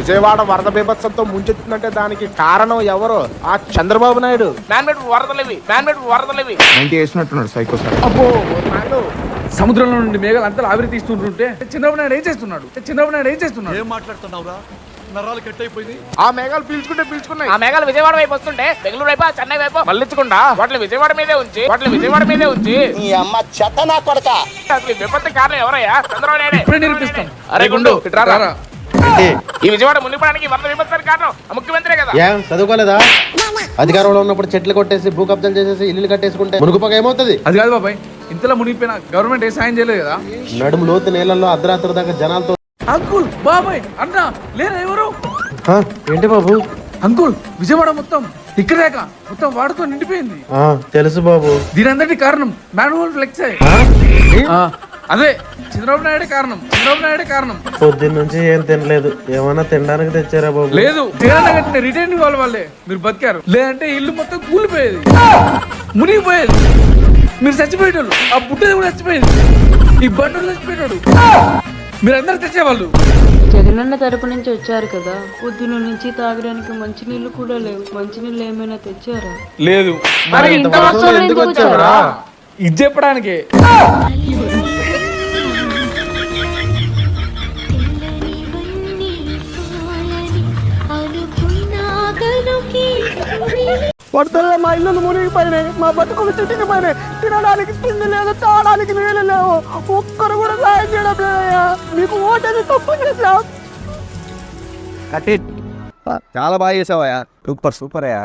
విజయవాడ వరద బీభత్సంతో ముంచెత్తుందంటే దానికి కారణం ఎవరు? ఆ చంద్రబాబు నాయుడు. మ్యాన్మేడ్ వరదలివి మ్యాన్మేడ్ వరదలివి నైన్టీ వేసినట్టున్నాడు సైకో సార్? అబ్బో నాయుడు సముద్రంలో నుండి మేఘాలు అంతా ఆవిరి తీస్తుంటుంటే చంద్రబాబు నాయుడు ఏం చేస్తున్నాడు? చంద్రబాబు నాయుడు ఏం చేస్తున్నాడు? ఏం మాట్లాడుతున్నావురా? నరాలు కట్ అయిపోయింది ఆ మేఘాలు పీల్చుకుంటే పీల్చుకున్నాయి. ఆ మేఘాలు విజయవాడ వైపు వస్తుంటే బెంగళూరు వైపు చెన్నై వైపు మళ్ళించకుండా వాటిని విజయవాడ మీదే ఉంచి వాటిని విజయవాడ మీదే ఉంచి. నీ అమ్మ చెత్త నా కొడక. అసలు విపత్తు కారణం ఎవరయ్యా? చంద్రబాబు నాయుడే. అరే గుండు. ఈ విజయవాడ మునిగిపోవడానికి వరద విపత్తానికి కారణం ముఖ్యమంత్రే కదా. ఏం చదువుకోలేదా? అధికారంలో ఉన్నప్పుడు చెట్లు కొట్టేసి భూ కబ్జాలు చేసేసి ఇల్లు కట్టేసుకుంటే మునుగుపక ఏమవుతుంది? అది కాదు బాబాయ్ ఇంతలా మునిగిపోయిన గవర్నమెంట్ ఏ సాయం చేయలేదు కదా? నడుము లోతు నీళ్ళల్లో అర్ధరాత్రి దాకా జనాలతో అంకుల్ బాబాయ్ అన్నా లేరా ఎవరు? ఏంటి బాబు? అంకుల్ విజయవాడ మొత్తం ఇక్కడేక మొత్తం వాడుతో నిండిపోయింది. ఆ, తెలుసు బాబు. దీని అందరికీ కారణం మాన్యువల్ ఫ్లెక్స్ అదే చంద్రబాబు నాయుడే కారణం చంద్రబాబు నాయుడే కారణం. పొద్దున్న నుంచి ఏం తినలేదు. ఏమన్నా తినడానికి తెచ్చారా బాబు? లేదు తినాలంటే రిటైన్ వాళ్ళ వాళ్ళే. మీరు బతికారు. లేదంటే ఇల్లు మొత్తం కూలిపోయేది. మునిగిపోయేది. మీరు చచ్చిపోయేటోళ్ళు. ఆ బుడ్డది కూడా చచ్చిపోయేది. ఈ బండలు చచ్చిపోయేటాడు. మీరందరూ తెచ్చేవాళ్ళు జగనన్న తరపు నుంచి వచ్చారు కదా. పొద్దున నుంచి తాగడానికి మంచినీళ్ళు కూడా లేవు. మంచినీళ్ళు ఏమైనా తెచ్చారా? లేదు. మరి ఇంత వర్షంలో ఎందుకు వచ్చారా? ఇది చెప్పడానికే. వరదల్లో మా ఇల్లు మునిగిపోయినాయి మా బతుకులు చిట్టికిపోయినాయి తినడానికి తిండి లేదు తాగడానికి నీళ్ళు లేవు. ఒక్కరు కూడా సాయం చేయడం లేదయ్యా. మీకు ఓటేది తప్పు చేసా చాలా బాగా చేసావయ్యా. సూపర్ సూపర్ అయ్యా.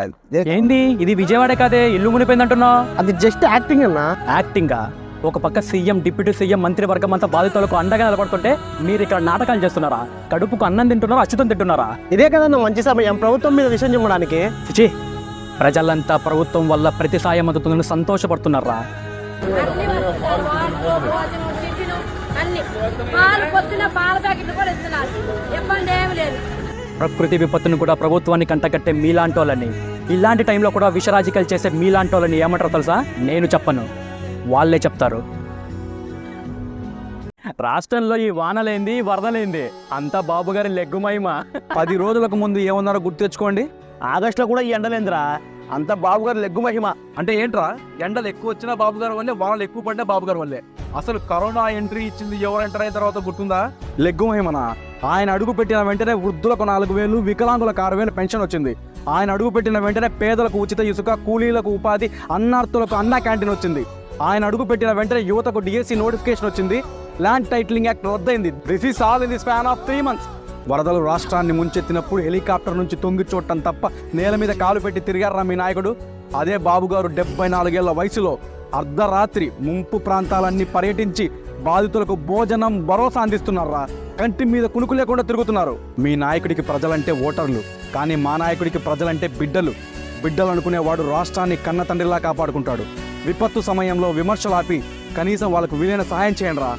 ఏంది? ఇది విజయవాడ కాదే ఇల్లు మునిపోయింది అంటున్నావు? అది జస్ట్ యాక్టింగ్ అన్నా. యాక్టింగా? ఒక పక్క సీఎం డిప్యూటీ సీఎం మంత్రి వర్గం అంతా బాధితులకు అండగా నిలబడుతుంటే మీరు ఇక్కడ నాటకాలు చేస్తున్నారా? కడుపుకు అన్నం తింటున్నారా అచ్చుతం తింటున్నారా? ఇదే కదన్నా మంచి సమయం. ప్రభుత్వం మీద విషయం చెప్పడానికి. చిచి ప్రజలంతా ప్రభుత్వం వల్ల ప్రతి సాయం అందుతుందని సంతోషపడుతున్నారా? ప్రకృతి విపత్తును కూడా ప్రభుత్వాన్ని కంటకట్టే మీలాంటోళ్ళని ఇలాంటి టైంలో కూడా విషరాజికలు చేసే మీలాంటోళ్ళని ఏమంటారో తెలుసా? నేను చెప్పను. వాళ్ళే చెప్తారు. రాష్ట్రంలో ఈ వానలేంది వరదలేంది. అంతా బాబు గారి లెగ్గుమహిమ పది రోజులకు ముందు ఏమన్నారో గుర్తు తెచ్చుకోండి. ఆగస్టులో కూడా ఈ ఎండలేందిరా. అంత బాబు గారు లెగ్గు మహిమ. అంటే ఏంట్రా ఎండలు ఎక్కువ వచ్చినా బాబు గారు వల్లే వానలు ఎక్కువ పడ్డా బాబు గారు వల్లే. అసలు కరోనా ఎంట్రీ ఇచ్చింది ఎవరు ఎంటర్ అయిన తర్వాత గుర్తుందా? లెగ్గు మహిమన? ఆయన అడుగు పెట్టిన వెంటనే వృద్ధులకు నాలుగు వేలు వికలాంగులకు ఆరు వేలు పెన్షన్ వచ్చింది. ఆయన అడుగు పెట్టిన వెంటనే పేదలకు ఉచిత ఇసుక కూలీలకు ఉపాధి అన్నార్థులకు అన్నా క్యాంటీన్ వచ్చింది. ఆయన అడుగు పెట్టిన వెంటనే యువతకు డిఎస్సి నోటిఫికేషన్ వచ్చింది. Land titling act రద్దయింది. This is all in the span of three months వరదలు రాష్ట్రాన్ని ముంచెత్తినప్పుడు హెలికాప్టర్ నుంచి తొంగి చూడటం తప్ప నేల మీద కాలు పెట్టి తిరిగారా మీ నాయకుడు? అదే బాబుగారు డెబ్బై నాలుగేళ్ళ వయసులో అర్ధరాత్రి ముంపు ప్రాంతాలన్నీ పర్యటించి బాధితులకు భోజనం భరోసా అందిస్తున్నారా? కంటి మీద కునుకు లేకుండా తిరుగుతున్నారు. మీ నాయకుడికి ప్రజలంటే ఓటర్లు కానీ మా నాయకుడికి ప్రజలంటే బిడ్డలు. బిడ్డలు అనుకునేవాడు రాష్ట్రాన్ని కన్న తండ్రిలా కాపాడుకుంటాడు. విపత్తు సమయంలో విమర్శలాపి కనీసం వాళ్ళకు వీలైన సహాయం చేయండి రా